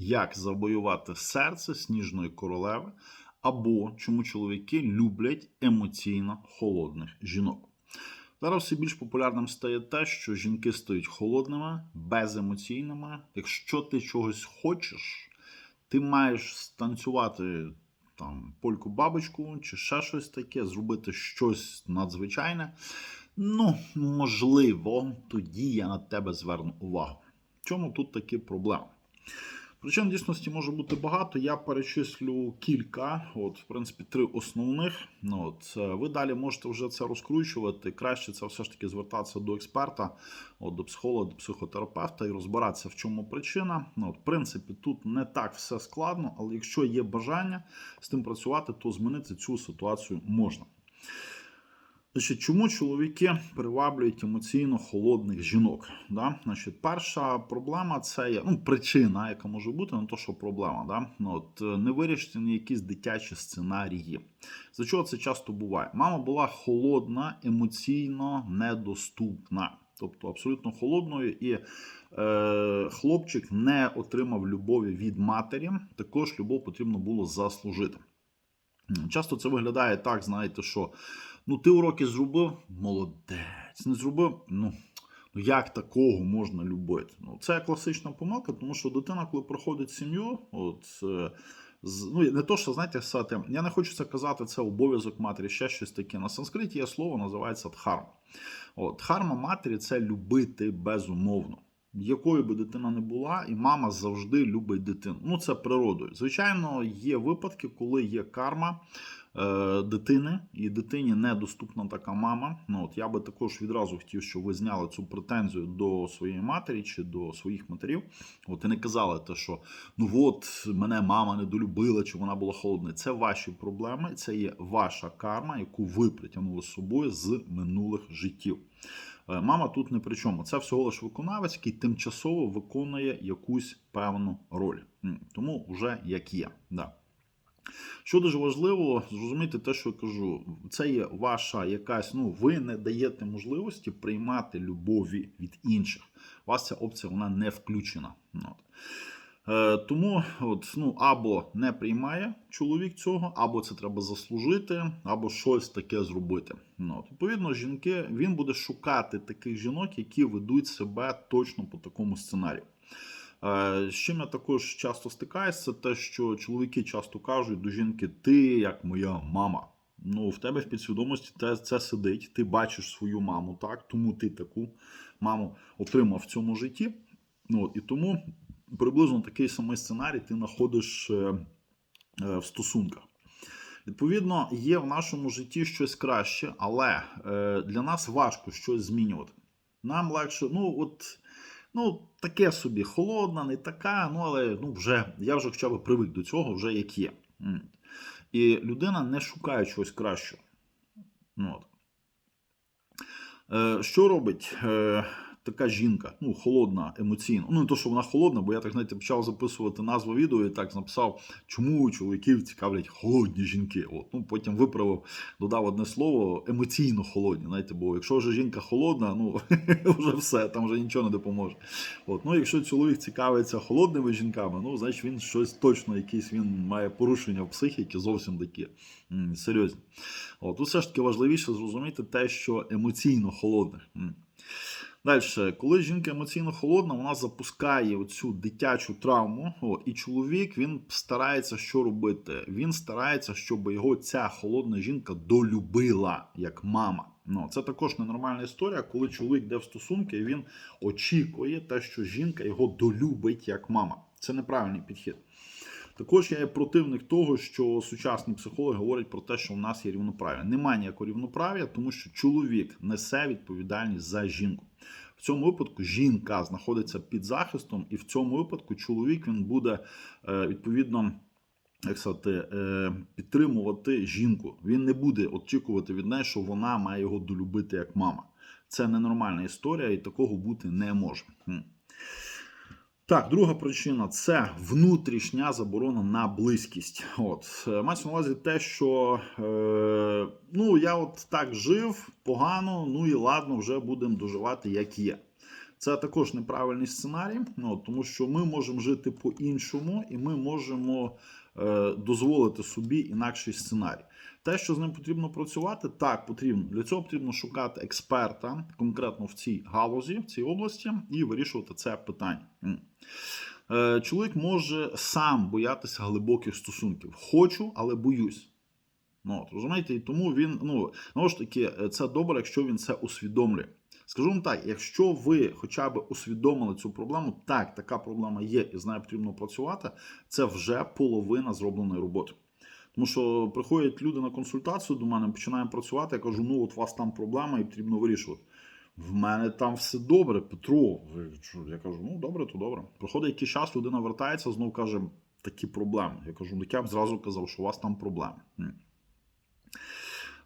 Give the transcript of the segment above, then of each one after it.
як завоювати серце сніжної королеви, або чому чоловіки люблять емоційно холодних жінок. Зараз все більш популярним стає те, що жінки стають холодними, беземоційними. Якщо ти чогось хочеш, ти маєш станцювати там польку бабочку чи ще щось таке, зробити щось надзвичайне. Ну, можливо, тоді я на тебе зверну увагу. В чому тут такі проблеми? Причин дійсності може бути багато. Я перечислю кілька, от, в принципі, три основних. Ну, от, ви далі можете вже це розкручувати. Краще це все ж таки звертатися до експерта, от, до психолога, до психотерапевта і розбиратися, в чому причина. Ну, от, в принципі, тут не так все складно, але якщо є бажання з тим працювати, то змінити цю ситуацію можна. Значить, чому чоловіки приваблюють емоційно холодних жінок? Да? Значить, перша проблема це є ну, причина, яка може бути, не то, що проблема. Да? Ну, от, е, не вирішені якісь дитячі сценарії. За чого це часто буває? Мама була холодна, емоційно недоступна. Тобто абсолютно холодною, і е, хлопчик не отримав любові від матері. Також любов потрібно було заслужити. Часто це виглядає так, знаєте, що ну ти уроки зробив, молодець, не зробив. Ну ну як такого можна любити? Ну це класична помилка, тому що дитина, коли проходить сім'ю, от е, ну не то, що знаєте, сказати, я не хочу це казати, це обов'язок матері, ще щось таке. На санскриті є слово, називається дхарма. От, дхарма матері це любити безумовно. Якою би дитина не була, і мама завжди любить дитину. Ну, це природою. Звичайно, є випадки, коли є карма е, дитини, і дитині недоступна така мама. Ну, от я би також відразу хотів, щоб ви зняли цю претензію до своєї матері чи до своїх матерів. От і не казали те, що ну от мене мама не долюбила, чи вона була холодна. Це ваші проблеми, це є ваша карма, яку ви притягнули з собою з минулих життів. Е, Мама тут не при чому. Це всього лиш виконавець, який тимчасово виконує якусь певну роль. Тому вже як є. Да. Що дуже важливо, зрозуміти те, що я кажу, це є ваша якась, ну, ви не даєте можливості приймати любові від інших. У вас ця опція вона не включена. От. Е, тому от, ну, або не приймає чоловік цього, або це треба заслужити, або щось таке зробити. Ну, от. Відповідно, жінки він буде шукати таких жінок, які ведуть себе точно по такому сценарію. Е, З чим я також часто стикаюся, це те, що чоловіки часто кажуть до жінки: ти як моя мама. Ну, в тебе в підсвідомості те, це сидить, ти бачиш свою маму, так, тому ти таку маму отримав в цьому житті. Ну, і тому приблизно такий самий сценарій ти знаходиш е, е, в стосунках. Відповідно, є в нашому житті щось краще, але е, для нас важко щось змінювати. Нам легше, ну от, ну, таке собі, холодна, не така, ну але ну, вже, я вже хоча б привик до цього, вже як є. І людина не шукає чогось кращого. Ну, от. Що робить така жінка? Ну, холодна, емоційно. Ну, не то, що вона холодна, бо я так знаєте, почав записувати назву відео і так написав, чому чоловіків цікавлять холодні жінки. От. Ну, потім виправив, додав одне слово емоційно холодні. Знаєте, бо якщо вже жінка холодна, ну вже все, там вже нічого не допоможе. От. Ну, якщо чоловік цікавиться холодними жінками, ну, значить він щось точно, якийсь він має порушення в психіки, зовсім такі серйозні. От. Тут все ж таки важливіше зрозуміти те, що емоційно холодних. Далі, коли жінка емоційно холодна, вона запускає оцю дитячу травму, о, і чоловік він старається що робити? Він старається, щоб його ця холодна жінка долюбила як мама. Ну, це також ненормальна історія, коли чоловік йде в стосунки, і він очікує те, що жінка його долюбить як мама. Це неправильний підхід. Також я є противник того, що сучасні психологи говорять про те, що в нас є рівноправ'я. Немає ніякого рівноправ'я, тому що чоловік несе відповідальність за жінку. В цьому випадку жінка знаходиться під захистом, і в цьому випадку чоловік він буде е, відповідно. Як сказати, е, підтримувати жінку. Він не буде очікувати від неї, що вона має його долюбити як мама. Це ненормальна історія, і такого бути не може. Так, друга причина це внутрішня заборона на близькість. От е, мається на увазі те, що е, ну я от так жив погано, ну і ладно, вже будемо доживати, як є. Це також неправильний сценарій, ну, тому що ми можемо жити по-іншому, і ми можемо е, дозволити собі інакший сценарій. Те, що з ним потрібно працювати, так потрібно. Для цього потрібно шукати експерта конкретно в цій галузі, в цій області, і вирішувати це питання. Е, Чоловік може сам боятися глибоких стосунків. Хочу, але боюсь. Ну, от, розумієте, і тому він, ну, знову ж таки, е, це добре, якщо він це усвідомлює. Скажу вам так, якщо ви хоча б усвідомили цю проблему, так, така проблема є, і з нею потрібно працювати, це вже половина зробленої роботи. Тому що приходять люди на консультацію до мене, починаємо працювати. Я кажу, ну от у вас там проблема і потрібно вирішувати. В мене там все добре, Петро. Я кажу, ну добре, то добре. Проходить якийсь час, людина вертається, знову каже, такі проблеми. Я кажу, ну я б зразу казав, що у вас там проблеми.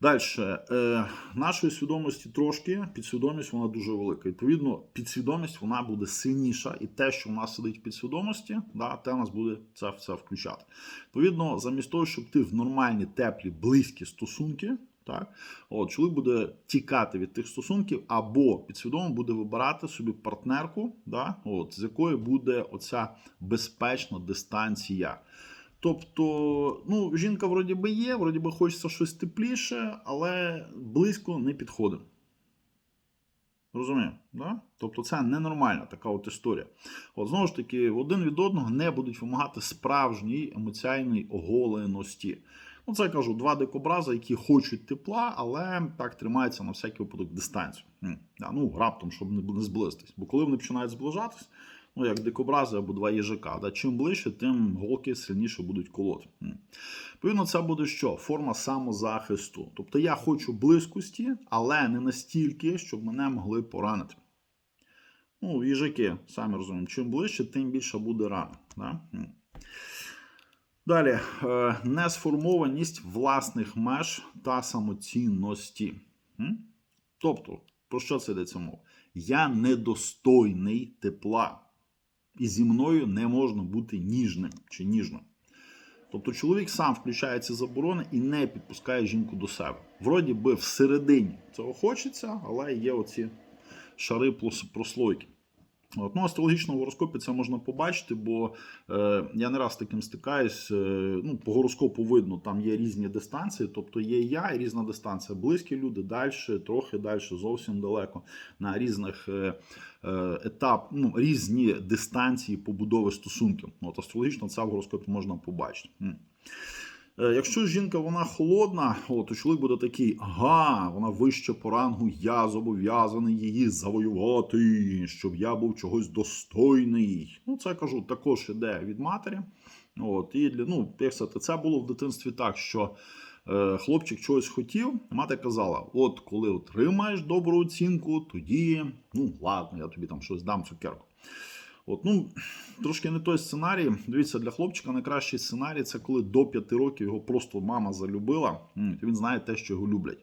Далі, е, нашої свідомості трошки, підсвідомість вона дуже велика. Відповідно, підсвідомість вона буде сильніша, і те, що в нас сидить в підсвідомості, да, те нас буде це все включати. Відповідно, замість того, щоб ти в нормальні, теплі, близькі стосунки, так, от, чоловік буде тікати від тих стосунків, або підсвідомо буде вибирати собі партнерку, да, от, з якою буде оця безпечна дистанція. Тобто, ну, жінка вроді би є, вроді би хочеться щось тепліше, але близько не підходимо. Розумію, да? Тобто це ненормальна така от історія. От знову ж таки, один від одного не будуть вимагати справжньої емоційної оголеності. Ну, це я кажу, два дикобрази, які хочуть тепла, але так тримаються на всякий випадок дистанцію. Ну, раптом, щоб не зблизитись. Бо коли вони починають зближатись, ну, як дикобрази або два їжака, да, чим ближче, тим голки сильніше будуть колоти. Відповідно, це буде що? Форма самозахисту. Тобто я хочу близькості, але не настільки, щоб мене могли поранити. Ну, їжаки, самі розуміємо, чим ближче, тим більше буде рана. Да? Далі, е, несформованість власних меж та самоцінності. Тобто, про що це йдеться мова? Я недостойний тепла. І зі мною не можна бути ніжним чи ніжним. Тобто чоловік сам включає ці заборони і не підпускає жінку до себе. Вроді би всередині цього хочеться, але є оці шари прос- прослойки. От, ну, астрологічному гороскопі це можна побачити, бо е, я не раз таким стикаюсь. Е, ну, по гороскопу видно, там є різні дистанції, тобто є я і різна дистанція. Близькі люди далі, трохи далі, зовсім далеко, на різних е, е, етап, ну, різні дистанції побудови стосунків. От, астрологічно це в гороскопі можна побачити. Е, Якщо жінка вона холодна, то чоловік буде такий: ага, вона вище по рангу, я зобов'язаний її завоювати, щоб я був чогось достойний. Ну, це кажу, також іде від матері. От, і для, ну, як сказати, це було в дитинстві так, що е, хлопчик чогось хотів, мати казала: от коли отримаєш добру оцінку, тоді, ну ладно, я тобі там щось дам цукерку. От, ну, трошки не той сценарій. Дивіться, для хлопчика найкращий сценарій це коли до 5 років його просто мама залюбила, він знає те, що його люблять.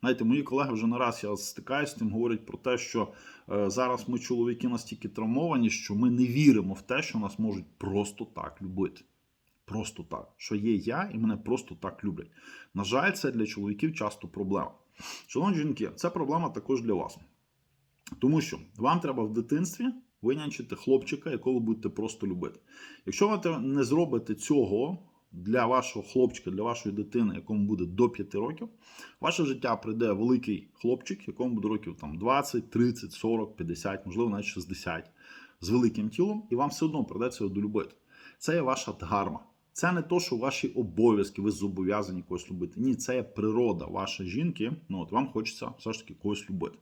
Знаєте, мої колеги вже не раз я стикаюся з тим, говорять про те, що е, зараз ми, чоловіки, настільки травмовані, що ми не віримо в те, що нас можуть просто так любити. Просто так. Що є я і мене просто так люблять. На жаль, це для чоловіків часто проблема. Шановні жінки, це проблема також для вас. Тому що вам треба в дитинстві винянчити хлопчика, якого будете просто любити. Якщо ви не зробите цього для вашого хлопчика, для вашої дитини, якому буде до 5 років, ваше життя прийде великий хлопчик, якому буде років там 20, 30, 40, 50, можливо, навіть 60, з великим тілом, і вам все одно придеться його долюбити. Це є ваша дгарма. Це не то, що ваші обов'язки, ви зобов'язані когось любити. Ні, це є природа вашої жінки. Ну от вам хочеться все ж таки когось любити.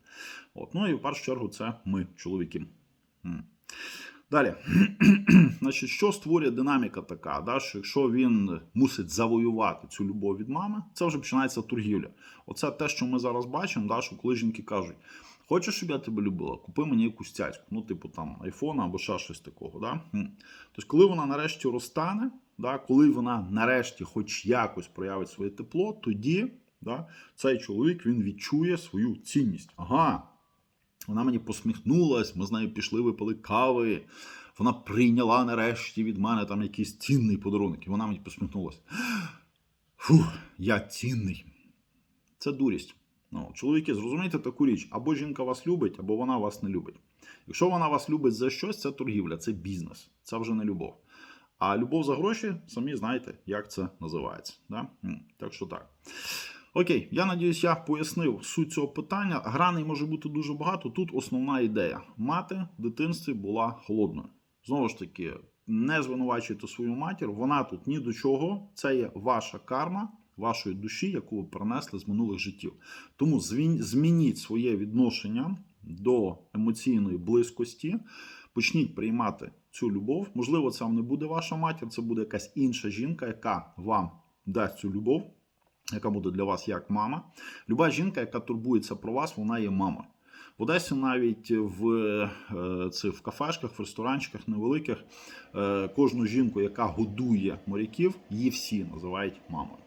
От, ну і в першу чергу це ми, чоловіки. Далі, значить, що створює динаміка така, да, що якщо він мусить завоювати цю любов від мами, це вже починається торгівля. Оце те, що ми зараз бачимо, да, що коли жінки кажуть, хочеш, щоб я тебе любила, купи мені якусь цяцьку, ну, типу там айфона або ще щось такого. Да? Тобто, коли вона нарешті розтане, да, коли вона нарешті хоч якось проявить своє тепло, тоді да, цей чоловік він відчує свою цінність. Ага, вона мені посміхнулась, ми з нею пішли, випили кави. Вона прийняла нарешті від мене там якийсь цінний подарунок. І вона мені посміхнулась. Фух, я цінний. Це дурість. Ну, чоловіки, зрозумійте таку річ: або жінка вас любить, або вона вас не любить. Якщо вона вас любить за щось, це торгівля, це бізнес, це вже не любов. А любов за гроші, самі знаєте, як це називається. Да? Так що так. Окей, я надіюсь, я пояснив суть цього питання. Граней може бути дуже багато. Тут основна ідея: мати в дитинстві була холодною. Знову ж таки, не звинувачуйте свою матір, вона тут ні до чого. Це є ваша карма вашої душі, яку ви перенесли з минулих життів. Тому змініть своє відношення до емоційної близькості, почніть приймати цю любов. Можливо, це вам не буде ваша матір, це буде якась інша жінка, яка вам дасть цю любов, яка буде для вас як мама. Люба жінка, яка турбується про вас, вона є мама. В Одесі навіть в, е, це, в кафешках, в ресторанчиках невеликих е, кожну жінку, яка годує моряків, її всі називають мамою.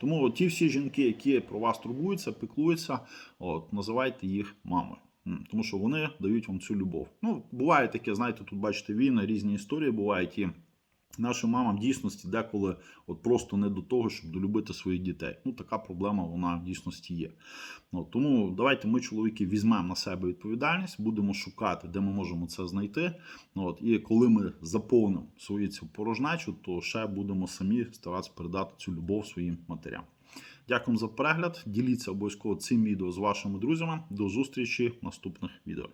Тому ті всі жінки, які про вас турбуються, піклуються, от, називайте їх мамою. Тому що вони дають вам цю любов. Ну, буває таке, знаєте, тут бачите війни, різні історії бувають. І нашим мамам дійсності деколи от просто не до того, щоб долюбити своїх дітей. Ну, така проблема вона в дійсності є. От, тому давайте ми, чоловіки, візьмемо на себе відповідальність, будемо шукати, де ми можемо це знайти. От, і коли ми заповнимо свою цю порожнечу, то ще будемо самі старатися передати цю любов своїм матерям. Дякую за перегляд. Діліться обов'язково цим відео з вашими друзями. До зустрічі в наступних відео.